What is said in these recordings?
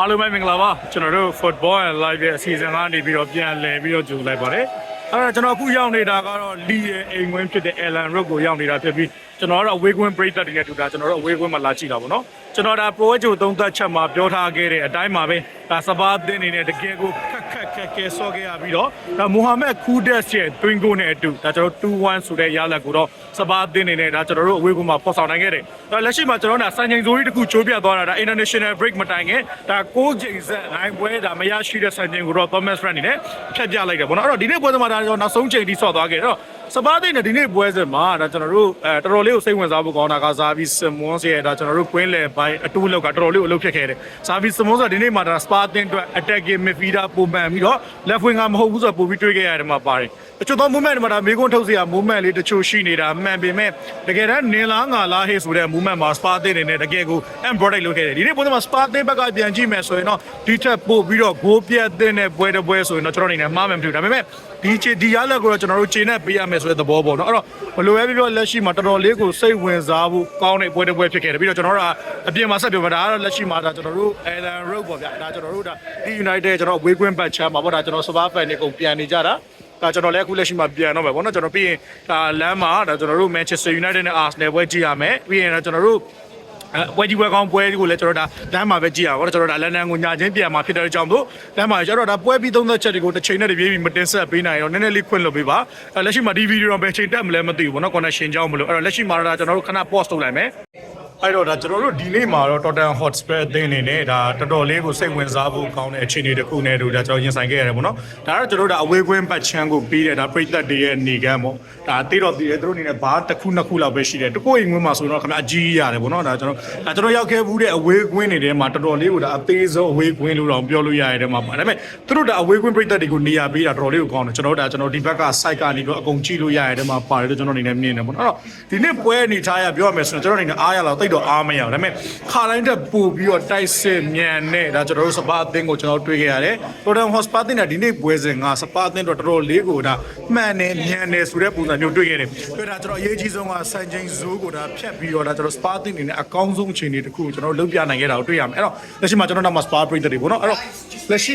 အားလုံးပဲမင်္ဂလာပါကျွန်တော်တို့ football and live ရဲ့အစီအစဉ်ကနေပြီးတော့ပြန်လည်ပြီးတော့ကြိုလိုက်ပါတယ်အဲ့တော့ကျွန်တော်အခုရောက်နေတာကတော့လီရဲ့အိမ်ဝင်ဖြစ်တဲ့ Alan Road ကိုရောက်နေတာဖြစ်ပြီးကျွန်တော်ကတော့အဝေးကွင်း break တက်တွေနဲ့တူတာကျွန်တော်တို့အဝေးကွင်းမှာလာကြည့်တာပေါ့နော်ကျွန်တော်ဒါ pro ဂျိုသုံးသက်ချက်မှာပြောထားခဲ့တဲ့အတိုင်းပါပဲဒါစပါးသင်းနေနဲ့တကယ်ကိုခက် ခက်ခက်ခဲဆော့ခဲ့ရပြီးတော့ဒါမိုဟာမက်ခူဒက်ရဲ့ twin goal နဲ့အတူဒါကျွန်တော်2-1ဆိုတဲ့ရလဒ်ကိုတော့စပါးသင်းနေနဲ့ဒါကျွန်တော်တို့အဝေးကွင်းမှာဖော်ဆောင်နိုင်ခဲ့တယ်ဒါလက်ရှိမှာကျွန်တော်တို့ကစံချိန်စိုးကြီးတစ်ခုချိုးပြသွားတာဒါ international break မတိုင်ခင်ဒါ6ချိန်ဆက်နိုင်ပွဲဒါမရရှိတဲ့စံချိန်ကိုတော့ Thomas Friend နေနဲ့ဖြတ်ပြလိုက်တယ်ပေါ့နော်အဲ့တော့ဒီနေ့ပွဲစဉ်မှာဒါကျွန်တော်နောက်ဆုံးချိန်ထိဆော့သွားခဲ့တော့ စပါးသိန်းနဲ့ဒီနေ့ပွဲစဉ်မှာဒါကျွန်တော်တို့အဲတော်တော်လေးကိုစိတ်ဝင်စားဖို့ကောင်းတာကဇာဗီစမွန်စ်ရဲ့ဒါကျွန်တော်တို့ကွင်းလယ်ပိုင်းအတူလောက်ကတော်တော်လေးကိုအလုပ်ဖြစ်ခဲ့တယ်ဇာဗီစမွန်စ်ကဒီနေ့မှာဒါစပါးသိန်းအတွက် attacking midfielder ပုံမှန်ပြီးတော့ left wing ကမဟုတ်ဘူးဆိုတော့ပို့ပြီးတွေးခဲ့ရတယ်မှာပါတယ် တချို့သော movement တွေမှာဒါမေကွန်းထုတ်စရာ movement လေးတချို့ရှိနေတာမှန်ပေမဲ့တကယ်တမ်းနင်လားငါလားဟေးဆိုတဲ့ movement မှာ spa သိန်းနေနဲ့တကယ်ကို embroidery လုပ်ခဲ့တယ်ဒီနေ့ပုံစံမှာ spa သိန်းဘက်ကပြန်ကြည့်မယ်ဆိုရင်တော့ဒီထက်ပို့ပြီးတော့ goal ပြတ်တဲ့နဲ့ပွဲတစ်ပွဲဆိုရင်တော့ကျွန်တော်အနေနဲ့မှားမယ်မဖြစ်ဘူးဒါပေမဲ့ဒီချေဒီရလက်ကိုတော့ကျွန်တော်တို့ခြေနဲ့ပေးရမယ်ဆိုတဲ့သဘောပေါ့နော်အဲ့တော့ဘယ်လိုပဲပြောပြောလက်ရှိမှာတော်တော်လေးကိုစိတ်ဝင်စားဖို့ကောင်းတဲ့ပွဲတစ်ပွဲဖြစ်ခဲ့တယ်ပြီးတော့ကျွန်တော်တို့ကအပြင်မှာဆက်ပြောမှာဒါကတော့လက်ရှိမှာဒါကျွန်တော်တို့ Alan Road ပေါ့ဗျာဒါကျွန်တော်တို့ဒါ D United ကျွန်တော်ဝေးကွင်းဘတ်ချမ်းမှာပေါ့ဒါကျွန်တော် Super Fan တွေကုန်ပြန်နေကြတာ ဒါကျွန်တော်လည်းအခုလက်ရှိမှာပြန်တော့မယ်ပေါ့နော်ကျွန်တော်ပြီးရင်ဒါလမ်းမှာဒါကျွန်တော်တို့ Manchester United နဲ့ Arsenal ပွဲကြည့်ရမယ်ပြီးရင်တော့ကျွန်တော်တို့အဲပွဲကြီးပွဲကောင်းပွဲကိုလည်းကျွန်တော်ဒါလမ်းမှာပဲကြည့်ရပါတော့ကျွန်တော်ဒါလန်ဒန်ကိုညာချင်းပြန်มาဖြစ်တဲ့အကြောင်းတို့လမ်းမှာကျွန်တော်ဒါပွဲပြီးသုံးသက်ချက်တွေကိုတစ်ချိန်နဲ့တပြေးပြီးမတင်ဆက်ပေးနိုင်တော့နည်းနည်းလေးခွင့်လွှတ်ပေးပါအဲလက်ရှိမှာဒီဗီဒီယိုတော့ဘယ်ချိန်တက်မလဲမသိဘူးပေါ့နော် connection ကြောင်းမလို့အဲ့တော့လက်ရှိမှာတော့ဒါကျွန်တော်တို့ခဏ post လုပ်လိုက်မယ် အဲ့တော့ဒါကျွန်တော်တို့ဒီနေ့မှာတော့ Tottenham Hotspur အသင်းအနေနဲ့ဒါတော်တော်လေးကိုစိတ်ဝင်စားဖို့ကောင်းတဲ့အခြေအနေတစ်ခုနဲ့တို့ဒါကျွန်တော်ရင်ဆိုင်ခဲ့ရတယ်ပေါ့နော်ဒါကတော့ကျွန်တော်တို့ဒါအဝေးကွင်းပတ်ချမ်းကိုပြီးတဲ့ဒါပြိသက်တွေရဲ့နေကမ်းပေါ့ဒါတေးတော့တည်တယ်သူတို့အနေနဲ့ဘာတစ်ခုနှစ်ခုလောက်ပဲရှိတယ်တကိုယ်အိမ်ကွင်းမှာဆိုတော့ခင်ဗျအကြီးရတယ်ပေါ့နော်ဒါကျွန်တော်ဒါကျွန်တော်ရောက်ခဲ့ဘူးတဲ့အဝေးကွင်းတွေထဲမှာတော်တော်လေးကိုဒါအသေးဆုံးအဝေးကွင်းလို့တော့ပြောလို့ရတဲ့မှာပါဒါပေမဲ့သူတို့ဒါအဝေးကွင်းပြိသက်တွေကိုနေရာပေးတာတော်တော်လေးကိုကောင်းတယ်ကျွန်တော်တို့ဒါကျွန်တော်ဒီဘက်က site ကနေတော့အကုန်ကြည့်လို့ရတဲ့မှာပါတယ်လို့ကျွန်တော်အနေနဲ့မြင်တယ်ပေါ့နော်အဲ့တော့ဒီနေ့ပွဲအနေထားရပြောရမယ်ဆိုရင်ကျွန်တော်အနေနဲ့အားရလောက်တိတ်တော့အားမရဘူးဒါပေမဲ့ခါတိုင်းတက်ပို့ပြီးတော့တိုက်စစ်မြန်နဲ့ဒါကျွန်တော်တို့စပါအသင်းကိုကျွန်တော်တွေ့ခဲ့ရတယ်တော်တမ်ဟော့စပါအသင်းကဒီနေ့ပွဲစဉ်ကစပါအသင်းတော့တော်တော်လေးကိုဒါမှန်တယ်မြန်တယ်ဆိုတဲ့ပုံစံမျိုးတွေ့ခဲ့တယ်တွေ့တာကျွန်တော်အရေးကြီးဆုံးကစံချိန်ဇိုးကိုဒါဖြတ်ပြီးတော့ဒါကျွန်တော်စပါအသင်းအနေနဲ့အကောင်းဆုံးအခြေအနေတစ်ခုကိုကျွန်တော်တို့လုပ်ပြနိုင်ခဲ့တာကိုတွေ့ရမယ်အဲ့တော့လက်ရှိမှာကျွန်တော်တို့မှာစပါပရိသတ်တွေပေါ့နော်အဲ့တော့လက်ရှိ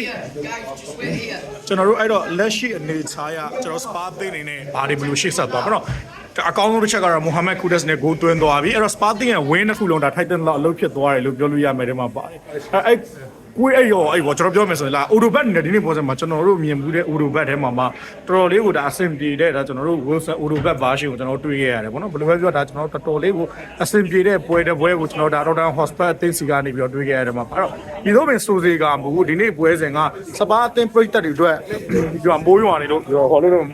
ကျွန်တော်တို့အဲ့တော့လက်ရှိအနေချာရကျွန်တော်စပါသိန်းနေနဲ့ဘာတွေဘယ်လိုရှေ့ဆက်သွားပါတော့ အကောင်းဆုံးတစ်ချက်ကတော့မိုဟာမက်ကူဒက်စ်နဲ့ဂိုးသွင်းသွားပြီအဲ့တော့စပါသိန်းရဲ့ win တစ်ခုလုံးဒါ Titan လောက်အလုပ်ဖြစ်သွားတယ်လို့ပြောလို့ရမယ်ဒီမှာပါတယ်အဲ့အဲ့ကိုယ်အဲ့ရောအဲ့ဘောကျွန်တော်ပြောမယ်ဆိုရင်လာအိုဒိုဘတ်နဲ့ဒီနေ့ပေါ်စံမှာကျွန်တော်တို့မြင်မှုတဲ့အိုဒိုဘတ်ထဲမှာမှတော်တော်လေးကိုဒါအဆင်ပြေတဲ့ဒါကျွန်တော်တို့ Wilson အိုဒိုဘတ်ဘာရှင်ကိုကျွန်တော်တွေ့ခဲ့ရတယ်ပေါ့နော်ဘယ်လိုပဲပြောဒါကျွန်တော်တော်တော်လေးကိုအဆင်ပြေတဲ့ပွဲတစ်ပွဲကိုကျွန်တော်ဒါ Rotterdam Hotspur အသင်းစီကနေပြီးတော့တွေ့ခဲ့ရတယ်မှာအဲ့တော့ဒီလိုပင်စိုးစေကမဟုတ်ဘူးဒီနေ့ပွဲစဉ်ကစပါအသင်းပြိတက်တွေအတွက်ဒီကမိုးရွာနေလို့ဟောလို့တော့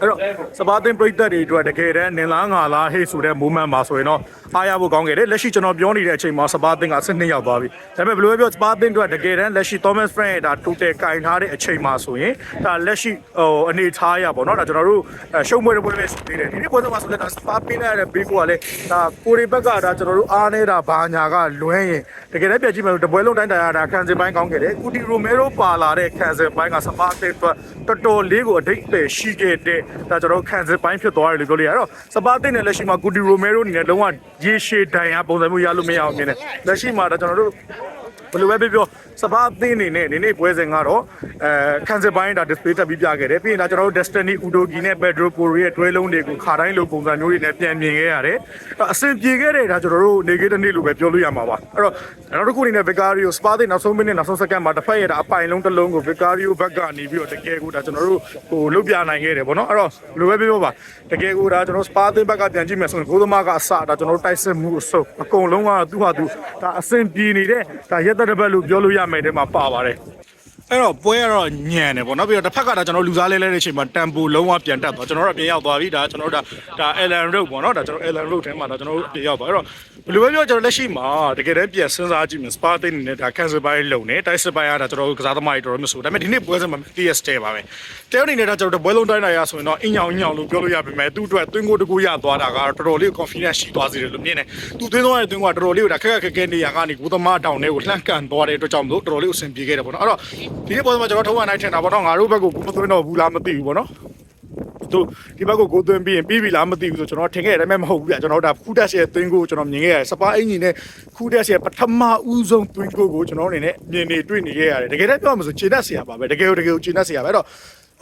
အဲ့တော့စပါတင်ပရိသတ်တွေအတွက်တကယ်တမ်းနင်လားငါလားဟေးဆိုတဲ့ moment မှာဆိုရင်တော့အားရဖို့ကောင်းခဲ့တယ်လက်ရှိကျွန်တော်ပြောနေတဲ့အချိန်မှာစပါတင်က12ရောက်သွားပြီဒါပေမဲ့ဘယ်လိုပဲပြောစပါတင်အတွက်တကယ်တမ်းလက်ရှိ Thomas Frank ရဲ့ဒါ total ကင်ထားတဲ့အချိန်မှာဆိုရင်ဒါလက်ရှိဟိုအနေထားရပါတော့ဒါကျွန်တော်တို့ရှုံးပွဲတစ်ပွဲပဲရှိသေးတယ်ဒီနေ့ပွဲစဉ်မှာဆိုလည်းဒါစပါပင်းရတဲ့ဘေးကိုကလည်းဒါကိုရီဘက်ကဒါကျွန်တော်တို့အားနေတာဘာညာကလွဲရင်တကယ်တမ်းပြည့်ကြည့်မယ်လို့တပွဲလုံးတိုင်းတိုင်းရတာခံစင်ပိုင်းကောင်းခဲ့တယ်ကူတီရိုမဲရိုပါလာတဲ့ခံစင်ပိုင်းကစပါတင်အတွက်တော်တော်လေးကိုအတိတ်ပဲရှိခဲ့တဲ့ဒါကျွန်တော်တို့ခံစစ်ပိုင်းဖြစ်သွားတယ်လို့ပြောလို့ရတော့စပါတင်နဲ့လက်ရှိမှာကူတီရိုမဲရိုအနေနဲ့လုံးဝရေရှည်ဒဏ်ရာပုံစံမျိုးရလို့မရအောင်မြင်တယ်လက်ရှိမှာဒါကျွန်တော်တို့ ဘယ်လိုပဲပြောပြောစပါအသင်းအနေနဲ့ဒီနေ့ပွဲစဉ်ကတော့အဲခံစစ်ပိုင်းဒါ display တက်ပြီးပြခဲ့တယ်ပြီးရင်ဒါကျွန်တော်တို့ Destiny Udogi နဲ့ Pedro Porro ရဲ့တွဲလုံးတွေကိုခါတိုင်းလိုပုံစံမျိုးတွေနဲ့ပြန်မြင်ခဲ့ရတယ်အဆင်ပြေခဲ့တဲ့ဒါကျွန်တော်တို့နေခဲ့တဲ့နေ့လိုပဲပြောလို့ရမှာပါအဲ့တော့နောက်တစ်ခုအနေနဲ့ Vicario စပါတင်နောက်ဆုံးမိနစ်နောက်ဆုံးစက္ကန့်မှာတစ်ဖက်ရဲ့ဒါအပိုင်လုံးတစ်လုံးကို Vicario ဘက်ကနေပြီးတော့တကယ်ကိုဒါကျွန်တော်တို့ဟိုလုတ်ပြနိုင်ခဲ့တယ်ပေါ့နော်အဲ့တော့ဘယ်လိုပဲပြောပြောပါတကယ်ကိုဒါကျွန်တော်စပါတင်ဘက်ကပြန်ကြည့်မယ်ဆိုရင်ဂိုးသမားကအစဒါကျွန်တော်တို့တိုက်စစ်မှုအစုပ်အကုန်လုံးကသူ့ဟာသူဒါအဆင်ပြေနေတဲ့ဒါရက်သက်တစ်ပတ်လို့ပြောလို့ရမယ်တဲ့မှာပါပါတယ် အဲ့တော့ပွဲကတော့ညံတယ်ပေါ့နော်ပြီးတော့တစ်ဖက်ကဒါကျွန်တော်လူစားလဲလဲတဲ့အချိန်မှာတမ်ပိုလုံးဝပြန်တက်သွားကျွန်တော်တို့အပြင်ရောက်သွားပြီဒါကျွန်တော်တို့ဒါဒါ Allen Road ပေါ့နော်ဒါကျွန်တော် Allen Road ထဲမှာဒါကျွန်တော်တို့အပြင်ရောက်သွားအဲ့တော့ဘယ်လိုပဲပြောကျွန်တော်လက်ရှိမှာတကယ်တမ်းပြန်စဉ်းစားကြည့်မယ် Spa တိတ်နေနဲ့ဒါ cancel ပိုင်းလုံနေတိုက်စစ်ပိုင်းကဒါကျွန်တော်တို့ကစားသမားတွေတော်တော်မဆိုဒါပေမဲ့ဒီနေ့ပွဲစဉ်မှာ TS တဲပါပဲတဲအနေနဲ့ဒါကျွန်တော်တို့ပွဲလုံးတိုင်းနိုင်ရဆိုရင်တော့အင်းညောင်ညောင်လို့ပြောလို့ရပါမယ်သူ့အတွက်သွင်းကိုတကူရသွားတာကတော့တော်တော်လေး confidence ရှိသွားစေတယ်လို့မြင်တယ်သူသွင်းသွားတဲ့သွင်းကတော်တော်လေးကိုဒါခက်ခက်ခဲခဲနေရကနေကိုသမားတောင်တွေကိုလှမ်းကန်သွားတဲ့အတွက်ကြောင့်မလို့တော်တော်လေးကိုအဆင်ပြေခဲ့တယ်ပေါ့နော်အဲ့တော့ဒီနေ့ပွဲစဉ်မှာကျွန်တော်ထုံးရနိုင်ထင်တာပေါ့နော်ငါတို့ဘက်ကကိုမသွင်းတော့ဘူးလားမသိဘူးပေါ့နော်သူဒီဘက်ကိုကိုသွင်းပြီးရင်ပြီးပြီလားမသိဘူးဆိုကျွန်တော်ထင်ခဲ့တယ်ဒါပေမဲ့မဟုတ်ဘူးဗျကျွန်တော်ဒါခူးတက်ရဲ့သွင်းကိုကျွန်တော်မြင်ခဲ့ရတယ်စပါအင်ဂျင်နဲ့ခူးတက်ရဲ့ပထမဦးဆုံးသွင်းကိုကိုကျွန်တော်အနေနဲ့မြင်နေတွေ့နေခဲ့ရတယ်တကယ်တမ်းပြောရမှာဆိုခြေတက်ဆရာပါပဲတကယ်တကယ်ခြေတက်ဆရာပဲအဲ့တော့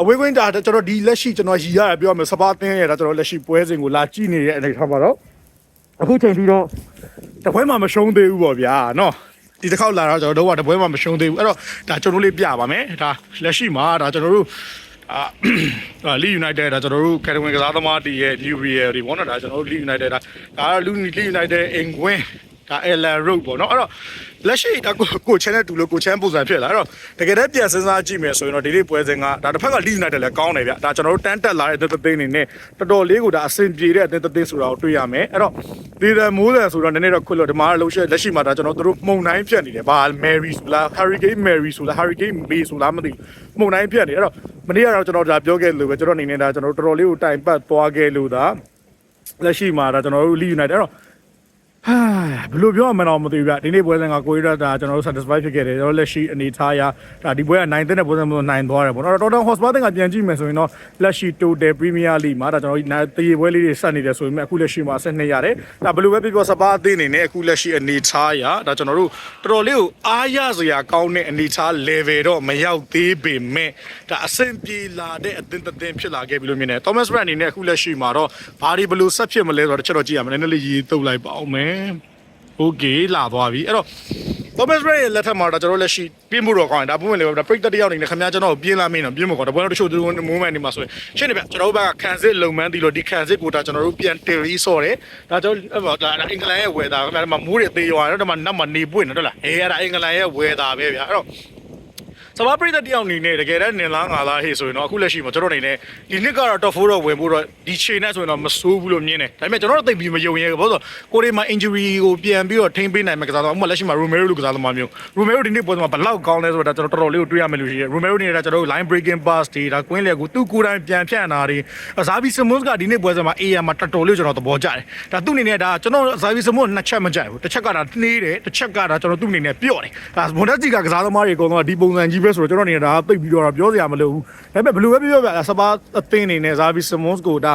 အဝေးကွင်းဒါကျွန်တော်ဒီလက်ရှိကျွန်တော်ရည်ရရပြောရမယ်စပါသင်းရဲ့ဒါကျွန်တော်လက်ရှိပွဲစဉ်ကိုလာကြည့်နေတဲ့အနေထားပါတော့အခုချိန်ပြီးတော့တပွဲမှမရှုံးသေးဘူးပေါ့ဗျာနော် ဒီတစ်ခေါက်လာတော့ကျွန်တော်တို့ကတပွဲမှမရှုံးသေးဘူးအဲ့တော့ဒါကျွန်တော်လေးပြပါမယ်ဒါလက်ရှိမှာဒါကျွန်တော်တို့အာလီယူနိုက်တက်ဒါကျွန်တော်တို့ကက်ဒဝင်ကစားသမားတီရဲ့ New Real တွေပေါ့နော်ဒါကျွန်တော်တို့လီယူနိုက်တက်ဒါဒါလူလီယူနိုက်တက်အင်ကွင်းဒါ Ellen Road ပေါ့နော်အဲ့တော့ လက်ရှိဒါကိုကိုချန်နဲ့တူလို့ကိုချန်ပုံစံဖြစ်လာအဲ့တော့တကယ်တည်းပြန်စဉ်းစားကြည့်မယ်ဆိုရင်တော့ဒီလေးပွဲစဉ်ကဒါတစ်ဖက်က Leeds United လည်းကောင်းတယ်ဗျဒါကျွန်တော်တို့တန်းတက်လာတဲ့သသိန်းနေနဲ့တော်တော်လေးကိုဒါအဆင်ပြေတဲ့အသင်းသသိန်းဆိုတာကိုတွေ့ရမယ်အဲ့တော့ဒီရမိုးတယ်ဆိုတော့နည်းနည်းတော့ခွတ်လို့ဒီမှာလုံးရှက်လက်ရှိမှာဒါကျွန်တော်တို့မှုန်တိုင်းဖြတ်နေတယ်ဘာ Mary ဆိုလား Hurricane Mary ဆိုလား Hurricane May ဆိုလားမသိဘူးမှုန်တိုင်းဖြတ်နေအဲ့တော့မနေ့ကတော့ကျွန်တော်ဒါပြောခဲ့လို့ပဲကျွန်တော်အနေနဲ့ဒါကျွန်တော်တို့တော်တော်လေးကိုတိုင်ပတ်သွားခဲ့လို့ဒါလက်ရှိမှာဒါကျွန်တော်တို့ Leeds United အဲ့တော့ ဟာဘယ်လိုပြောရမလဲတော့မသိဘူးဗျဒီနေ့ပွဲစဉ်ကကိုရီးယားဒါကျွန်တော်တို့ satisfy ဖြစ်ခဲ့တယ်ကျွန်တော်လက်ရှိအနေထားအရဒါဒီပွဲကနိုင်တဲ့ပွဲစဉ်မျိုးနိုင်သွားတယ်ပေါ့နော်တော်တော် Hotspur တင်ကပြန်ကြည့်မယ်ဆိုရင်တော့လက်ရှိ Total Premier League မှာဒါကျွန်တော်တို့တရေပွဲလေးတွေဆက်နေတယ်ဆိုပေမဲ့အခုလက်ရှိမှာဆက်နေရတယ်ဒါဘယ်လိုပဲပြောပြောစပါအသင်းအနေနဲ့အခုလက်ရှိအနေထားအရဒါကျွန်တော်တို့တော်တော်လေးကိုအားရစရာကောင်းတဲ့အနေထား level တော့မရောက်သေးပေမဲ့ဒါအဆင်ပြေလာတဲ့အသင်းတစ်သင်းဖြစ်လာခဲ့ပြီလို့မြင်တယ် Thomas Brand အနေနဲ့အခုလက်ရှိမှာတော့ဘာဒီဘယ်လိုဆက်ဖြစ်မလဲဆိုတော့တစ်ချက်တော့ကြည့်ရမယ်နည်းနည်းလေးရေးတုပ်လိုက်ပါအောင်မယ်โอเคလာသွားပြီအဲ့တော့ Thomas Ray ရဲ့လက်ထက်မှာတော့ကျွန်တော်လက်ရှိပြင်းမှုတော့ကောင်းတယ်ဒါပုံမှန်လေဒါပရိသတ်တယောက်အနေနဲ့ခင်ဗျားကျွန်တော်ပြင်းလာမင်းတော့ပြင်းမကောင်းတပွဲတော့တချို့သူတို့ moment နေမှာဆိုရင်ရှင်းနေဗျကျွန်တော်တို့ဘက်ကခံစစ်လုံမန်းတီလို့ဒီခံစစ်ကိုဒါကျွန်တော်တို့ပြန်တင်ပြီးဆော့တယ်ဒါကျွန်တော်ဒါအင်္ဂလန်ရဲ့ဝယ်တာခင်ဗျားဒီမှာမိုးတွေသေးရွာတော့ဒီမှာနတ်မှာနေပွင့်နေတော့လားအေးအဲ့ဒါအင်္ဂလန်ရဲ့ဝယ်တာပဲဗျာအဲ့တော့ စဘာပရိသတ်တယောက်အနေနဲ့တကယ်တမ်းနင်လားငါလားဟေ့ဆိုရင်တော့အခုလက်ရှိမှာကျွန်တော်အနေနဲ့ဒီနှစ်ကတော့ top 4တော့ဝင်ဖို့တော့ဒီချိန်နဲ့ဆိုရင်တော့မဆိုးဘူးလို့မြင်တယ်ဒါပေမဲ့ကျွန်တော်တို့သိပြီးမယုံရဲဘူးဘာလို့ဆိုကိုရီမှာ injury ကိုပြန်ပြီးတော့ထိန်းပေးနိုင်မယ့်ကစားသမားဥပမာလက်ရှိမှာ Romero လို့ကစားသမားမျိုး Romero ဒီနေ့ပွဲမှာဘလောက်ကောင်းလဲဆိုတော့ကျွန်တော်တော်တော်လေးကိုတွေးရမယ်လို့ရှိတယ် Romero နေနဲ့ကျွန်တော်တို့ line breaking pass တွေဒါကွင်းလေကိုသူ့ကိုယ်တိုင်ပြန်ဖြန့်တာတွေဇာဘီစမွန်ကဒီနေ့ပွဲစဉ်မှာ AM မှာတော်တော်လေးကျွန်တော်သဘောကျတယ်ဒါသူ့အနေနဲ့ဒါကျွန်တော်ဇာဘီစမွန်နှစ်ချက်မကြိုက်ဘူးတစ်ချက်ကဒါနှေးတယ်တစ်ချက်ကဒါကျွန်တော်သူ့အနေနဲ့ပြော့တယ်ဒါဘွန်ဒက်ဂျီကကစားသမားတွေအကုန်လုံးကဒီပုံစံကြီးပဲဆိုတော့ကျွန်တော်အနေနဲ့ဒါသိပ်ပြီးတော့ပြောစရာမလိုဘူးဒါပေမဲ့ဘယ်လိုပဲပြောပြောဗျာစပါအသင်းအနေနဲ့ဇာဘီစမွန်ကိုဒါ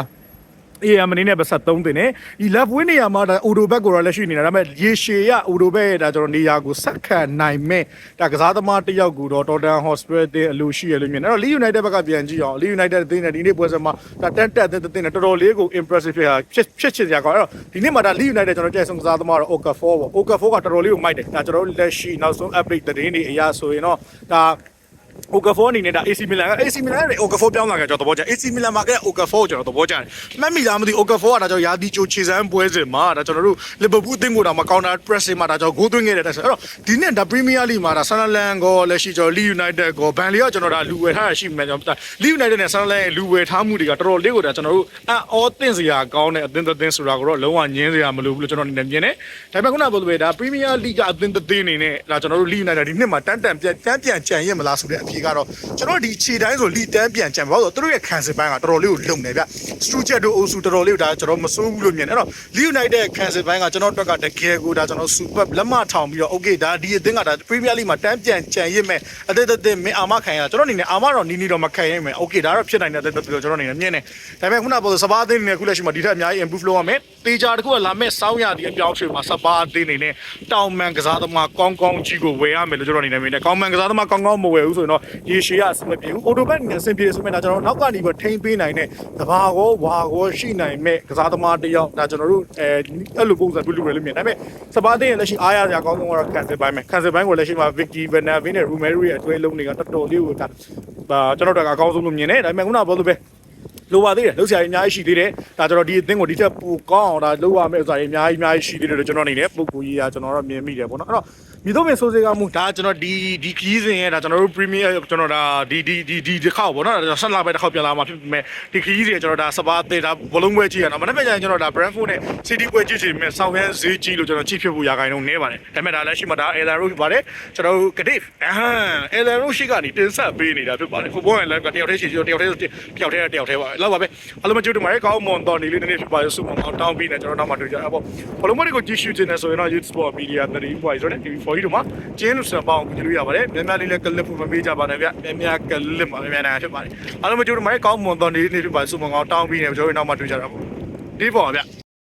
အေးအမနေနဲ့ပါဆက်သုံးတင်နေဒီ left wing နေရာမှာဒါအိုဒိုဘက်ကိုတော့လက်ရှိနေတာဒါပေမဲ့ရေရှည်ရအိုဒိုဘက်ရဲ့ဒါကျွန်တော်နေရာကိုဆက်ခံနိုင်မဲ့ဒါကစားသမားတစ်ယောက်ကိုတော့ Tottenham Hotspur တဲ့အလိုရှိရလို့မြင်တယ်အဲ့တော့ Leeds United ဘက်ကပြန်ကြည့်အောင် Leeds United အသင်းနဲ့ဒီနေ့ပွဲစဉ်မှာဒါတန်တက်တဲ့တဲ့နဲ့တော်တော်လေးကို impressive ဖြစ်တာဖြစ်ဖြစ်ချင်ကြကောင်းအဲ့တော့ဒီနေ့မှာဒါ Leeds United ကျွန်တော်ကြိုက်ဆုံးကစားသမားတော့ Okafor ပေါ့ Okafor ကတော်တော်လေးကိုမိုက်တယ်ဒါကျွန်တော်လက်ရှိနောက်ဆုံး update သတင်းတွေအရဆိုရင်တော့ဒါ Okafor အနေနဲ့ဒါ AC Milan က AC Milan ရဲ့ Okafor ပြောင်းလာကြကျွန်တော်သဘောကျ AC Milan မှာက Okafor ကျွန်တော်သဘောကျတယ်မှတ်မိလားမသိ Okafor ကဒါကျွန်တော်ယာတီချိုခြေစမ်းပွဲစဉ်မှာဒါကျွန်တော်တို့ Liverpool အသင်းကိုဒါမှ counter press မှာဒါကျွန်တော်ဂိုးသွင်းခဲ့တဲ့တက်ဆိုအဲ့တော့ဒီနေ့ဒါ Premier League မှာဒါ Sunderland ကိုလက်ရှိကျွန်တော် Leeds United ကိုဘန်လီကကျွန်တော်ဒါလူဝယ်ထားတာရှိမှကျွန်တော် Leeds United နဲ့ Sunderland ရဲ့လူဝယ်ထားမှုတွေကတော်တော်လေးကိုဒါကျွန်တော်တို့အော်တင်စရာကောင်းတဲ့အသင်းသင်းဆိုတာကိုတော့လုံးဝညင်းစရာမလိုဘူးလို့ကျွန်တော်အနေနဲ့မြင်တယ်ဒါပေမဲ့ခုနကပြောလို့ပဲဒါ Premier League ကအသင်းသင်းအနေနဲ့ဒါကျွန်တော်တို့ Leeds United ဒီနှစ်မှာတန်းတန်ပြန်တန်းပြန်ကြံရမလားဆိုတဲ့အဖြကတော့ကျွန်တော်ဒီခြေတိုင်းဆိုလီတန်းပြန်ကြံပါတော့သူတို့ရဲ့ခံစစ်ပိုင်းကတော်တော်လေးကိုလုံနေဗျစတူချက်တို့အိုဆူတော်တော်လေးကိုဒါကျွန်တော်မစိုးဘူးလို့မြင်တယ်အဲ့တော့လီယူနိုက်တက်ခံစစ်ပိုင်းကကျွန်တော်အတွက်ကတကယ်ကိုဒါကျွန်တော်စူပါလက်မထောင်ပြီးတော့โอเคဒါဒီအသင်းကဒါပရီးမီးယားလိမှာတန်းပြန်ကြံရစ်မဲ့အသက်သက်သက်မင်းအာမခံရကျွန်တော်အနေနဲ့အာမတော့နီးနီးတော့မခံရမယ်โอเคဒါတော့ဖြစ်နိုင်တဲ့အသက်သက်ကျွန်တော်အနေနဲ့မြင်တယ်ဒါပေမဲ့ခုနကပြောစပါးအသင်းအနေနဲ့ခုလက်ရှိမှာဒီထက်အများကြီး improve လုပ်ရမယ်တေချာတခုကလာမဲ့စောင်းရဒီအပြောင်းအရွှေ့မှာစပါးအသင်းအနေနဲ့တောင်မန်ကစားသမားကောင်းကောင်းကြီးကိုဝယ်ရမယ်လို့ကျွန်တော်အနေနဲ့မြင်တယ်ကောင်းမန်ကစားသမားကောင်းကောင်းမဝယ်ဘူးဆိုရင်တော့ ရေရှည်ရအဆင်မပြေဘူးအိုတိုဘက်နဲ့အဆင်ပြေဆိုမှဒါကျွန်တော်နောက်ကနေပြီးထိန်းပေးနိုင်တဲ့တဘာကောဝါကောရှိနိုင်မဲ့ကစားသမားတစ်ယောက်ဒါကျွန်တော်တို့အဲအဲ့လိုပုံစံပြုလုပ်ရလို့မြင်ဒါပေမဲ့စပါးတင်ရဲ့လက်ရှိအားရစရာအကောင်းဆုံးကတော့ကန်စစ်ပိုင်းပဲကန်စစ်ပိုင်းကိုလက်ရှိမှာ Vicky Vanavin နဲ့ Romero ရဲ့အတွဲလုံးတွေကတော်တော်လေးကိုဒါကျွန်တော်တို့ကအကောင်းဆုံးလို့မြင်တယ်ဒါပေမဲ့ခုနကပြောလို့ပဲလိုပါသေးတယ်လောက်ဆရာကြီးအများကြီးရှိသေးတယ်ဒါကျွန်တော်ဒီအသင်းကိုဒီထက်ပိုကောင်းအောင်ဒါလုပ်ရမယ်ဆိုတာကြီးအများကြီးအများကြီးရှိသေးတယ်လို့ကျွန်တော်အနေနဲ့ပုံကိုကြီးကကျွန်တော်တော့မြင်မိတယ်ပေါ့နော်အဲ့တော့ မြေတော့ပင်ဆိုးစေကမှုဒါကျွန်တော်ဒီဒီခီးစဉ်ရဲ့ဒါကျွန်တော်တို့ premier ကျွန်တော်ဒါဒီဒီဒီဒီတစ်ခေါက်ပေါ့နော်ဒါဆက်လာပဲတစ်ခေါက်ပြန်လာမှာဖြစ်ပေမဲ့ဒီခီးစဉ်ကျွန်တော်ဒါစပါးသေးဒါဘလုံးပွဲကြည့်ရအောင်မနေ့ကကျရင်ကျွန်တော်ဒါ Brentford နဲ့ City ပွဲကြည့်ချင်မဲ့ဆောင်းရမ်းဈေးကြီးလို့ကျွန်တော်ကြည့်ဖြစ်ဖို့ရာခိုင်နှုန်းနည်းပါတယ်ဒါပေမဲ့ဒါလည်းရှိမှဒါ Ellen Road ဖြစ်ပါတယ်ကျွန်တော်တို့ Cadif အဟမ်း Ellen Road ရှိကနေတင်ဆက်ပေးနေတာဖြစ်ပါတယ် football နဲ့ live ကတယောက်တည်းရှိတယောက်တည်းတယောက်တည်းတယောက်တည်းပါလောက်ပါပဲအားလုံးမကြိုတူပါတယ်ကောင်းမွန်တော်နေလေးနည်းနည်းဖြစ်ပါရစုမအောင်တောင်းပြီးနေကျွန်တော်နောက်မှတွေ့ကြရပါဘောလုံးမတွေကိုကြည့်ရှုခြင်းနဲ့ဆိုရင်တော့ Youth Sport Media 3 point ဆိုတဲ့ TV4 တို့မှာကျင်းလို့စံပေါင်းကြည့်လို့ရပါတယ်များများလေးလည်းကလစ်ဖို့မပေးကြပါနဲ့ဗျများများကလစ်မှာများများနိုင်ဖြစ်ပါတယ်အားလုံးမကြိုတူပါတယ်ကောင်းမွန်တော်နေလေးဖြစ်ပါရစုမအောင်တောင်းပြီးနေကျွန်တော်နောက်မှတွေ့ကြရပါဘောဒီပေါ်ပါဗျ